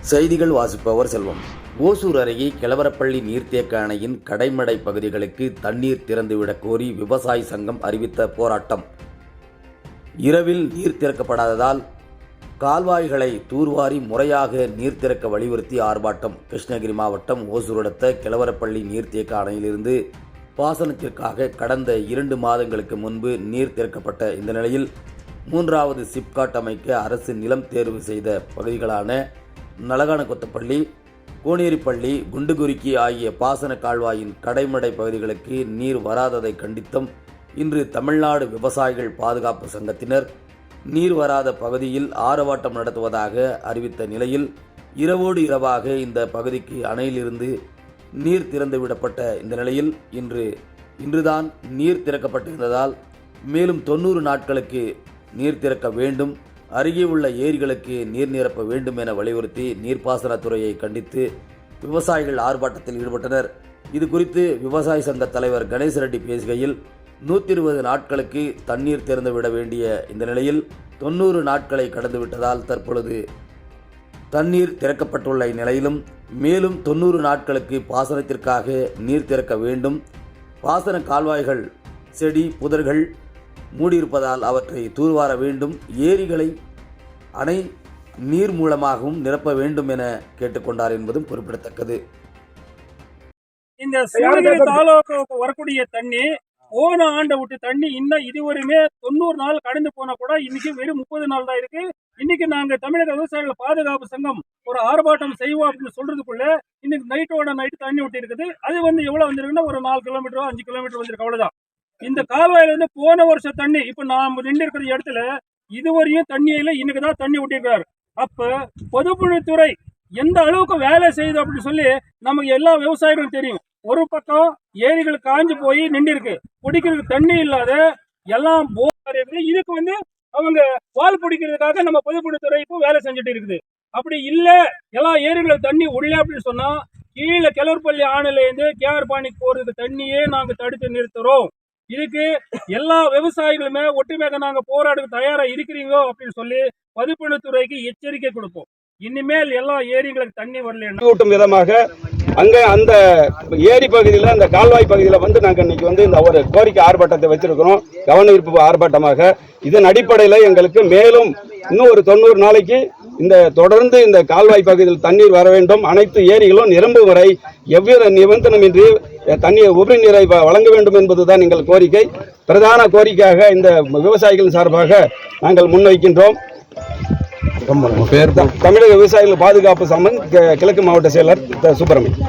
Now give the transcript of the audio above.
செய்திகள் வாசிப்பவர் செல்வம். ஓசூர் அருகே கிழவரப்பள்ளி நீர்த்தேக்க அணையின் கடைமடை பகுதிகளுக்கு தண்ணீர் திறந்துவிடக் கோரி விவசாய சங்கம் அறிவித்த போராட்டம். இரவில் நீர் திறக்கப்படாததால் கால்வாய்களை தூர்வாரி முறையாக நீர் திறக்க வலியுறுத்தி ஆர்ப்பாட்டம். கிருஷ்ணகிரி மாவட்டம் ஓசூர் அடுத்த கிழவரப்பள்ளி நீர்த்தேக்க அணையிலிருந்து பாசனத்திற்காக கடந்த இரண்டு மாதங்களுக்கு முன்பு நீர் திறக்கப்பட்ட இந்த நிலையில் மூன்றாவது சிப்காட் அமைக்க அரசு நிலம் தேர்வு செய்த பகுதிகளான நலகானகொத்தப்பள்ளி கோனேரிப்பள்ளி குண்டுகுருக்கி ஆகிய பாசன கால்வாயின் கடைமடை பகுதிகளுக்கு நீர் வராததை கண்டித்தும் இன்று தமிழ்நாடு விவசாயிகள் பாதுகாப்பு சங்கத்தினர் நீர் வராத பகுதியில் ஆரவாட்டம் நடத்துவதாக அறிவித்த நிலையில் இரவோடு இரவாக இந்த பகுதிக்கு அணையிலிருந்து நீர் திறந்து விடப்பட்ட இந்த நிலையில் இன்று இன்றுதான் நீர் திறக்கப்பட்டிருந்ததால் மேலும் தொண்ணூறு நாட்களுக்கு நீர் திறக்க வேண்டும் அருகே உள்ள ஏரிகளுக்கு நீர் நிரப்ப வேண்டும் என வலியுறுத்தி நீர்ப்பாசனத்துறையை கண்டித்து விவசாயிகள் ஆர்ப்பாட்டத்தில் ஈடுபட்டனர். இது குறித்து விவசாய சங்க தலைவர் கணேச ரெட்டி பேசுகையில் நூற்றி இருபது நாட்களுக்கு தண்ணீர் திறந்து விட வேண்டிய இந்த நிலையில் தொண்ணூறு நாட்களை கடந்துவிட்டதால் தற்பொழுது தண்ணீர் திறக்கப்பட்டுள்ள இந்நிலையிலும் மேலும் தொண்ணூறு நாட்களுக்கு பாசனத்திற்காக நீர் திறக்க வேண்டும். பாசன கால்வாய்கள் செடி புதர்கள் மூடியிருப்பதால் அவற்றை தூர்வார வேண்டும். ஏரிகளை அணை நீர் மூலமாகவும் நிரப்ப வேண்டும் என கேட்டுக்கொண்டார் என்பதும் குறிப்பிடத்தக்கது. இந்த சிவகிரி தாலுகாவுக்கு வரக்கூடிய தண்ணி போன ஆண்டை விட்டு தண்ணி இன்னும் இதுவரையுமே தொண்ணூறு நாள் கடந்து போனா கூட இன்னைக்கு வெறும் முப்பது நாள் தான் இருக்கு. இன்னைக்கு நாங்க தமிழக விவசாயிகள் பாதுகாப்பு சங்கம் ஒரு ஆர்ப்பாட்டம் செய்வோம் அப்படின்னு சொல்றதுக்குள்ள இன்னைக்கு நைட்டோட நைட்டு தண்ணி விட்டு இருக்குது. அது வந்து எவ்வளவு வந்திருக்குன்னா ஒரு நாலு கிலோமீட்டரோ அஞ்சு கிலோமீட்டர் வந்திருக்கு. அவ்வளவுதான். இந்த கால்வாயில வந்து போன வருஷம் தண்ணி இப்ப நாம நின்று இருக்கிற இடத்துல இதுவரையும் தண்ணியில இன்னைக்கு தான் தண்ணி விட்டிருக்காரு அப்ப பொதுப்பணித்துறை எந்த அளவுக்கு வேலை செய்யுது அப்படின்னு சொல்லி நமக்கு எல்லா விவசாயிகளும் தெரியும். ஒரு பக்கம் ஏரிகள் காஞ்சு போய் நின்று இருக்கு குடிக்கிறதுக்கு தண்ணி இல்லாத எல்லாம் போர் இதுக்கு வந்து அவங்க பால் பிடிக்கிறதுக்காக நம்ம பொதுப்பணித்துறை இப்போ வேலை செஞ்சுட்டு இருக்குது. அப்படி இல்லை எல்லா ஏரிகளும் தண்ணி உள்ள அப்படின்னு சொன்னால் கீழே கிளர்பள்ளி ஆணையிலேருந்து கேஆர் பாணிக்கு போகிறதுக்கு தண்ணியே நாங்கள் தடுத்து நிறுத்துகிறோம் இதுக்கு எல்லா விவசாயிகளுமே ஒட்டுமையாக நாங்கள் போராடுக்கு தயாராக இருக்கிறீங்களோ அப்படின்னு சொல்லி பதிப்பணித்துறைக்கு எச்சரிக்கை கொடுப்போம். இனிமேல் எல்லா ஏரிகளுக்கு தண்ணி வரலன்னா விதமாக அங்கே அந்த ஏரி பகுதியில் அந்த கால்வாய் பகுதியில் வந்து நாங்கள் இன்னைக்கு வந்து இந்த ஒரு கோரிக்கை ஆர்ப்பாட்டத்தை வச்சிருக்கிறோம். கவன ஈர்ப்பு ஆர்ப்பாட்டமாக. இதன் அடிப்படையில் எங்களுக்கு மேலும் இன்னும் ஒரு தொண்ணூறு நாளைக்கு இந்த தொடர்ந்து இந்த கால்வாய் பகுதியில் தண்ணீர் வர வேண்டும். அனைத்து ஏரிகளும் நிரம்பு வரை எவ்வித நிபந்தனமின்றி தண்ணீர் உபரி நீரை வழங்க வேண்டும் என்பதுதான் எங்கள் கோரிக்கை. பிரதான கோரிக்கையாக இந்த விவசாயிகள் சார்பாக நாங்கள் முன்வைக்கின்றோம். பேர் தமிழக விவசாயிகள் பாதுகாப்பு சம்மன் கிழக்கு மாவட்ட செயலர் த. சுப்பிரமணியன்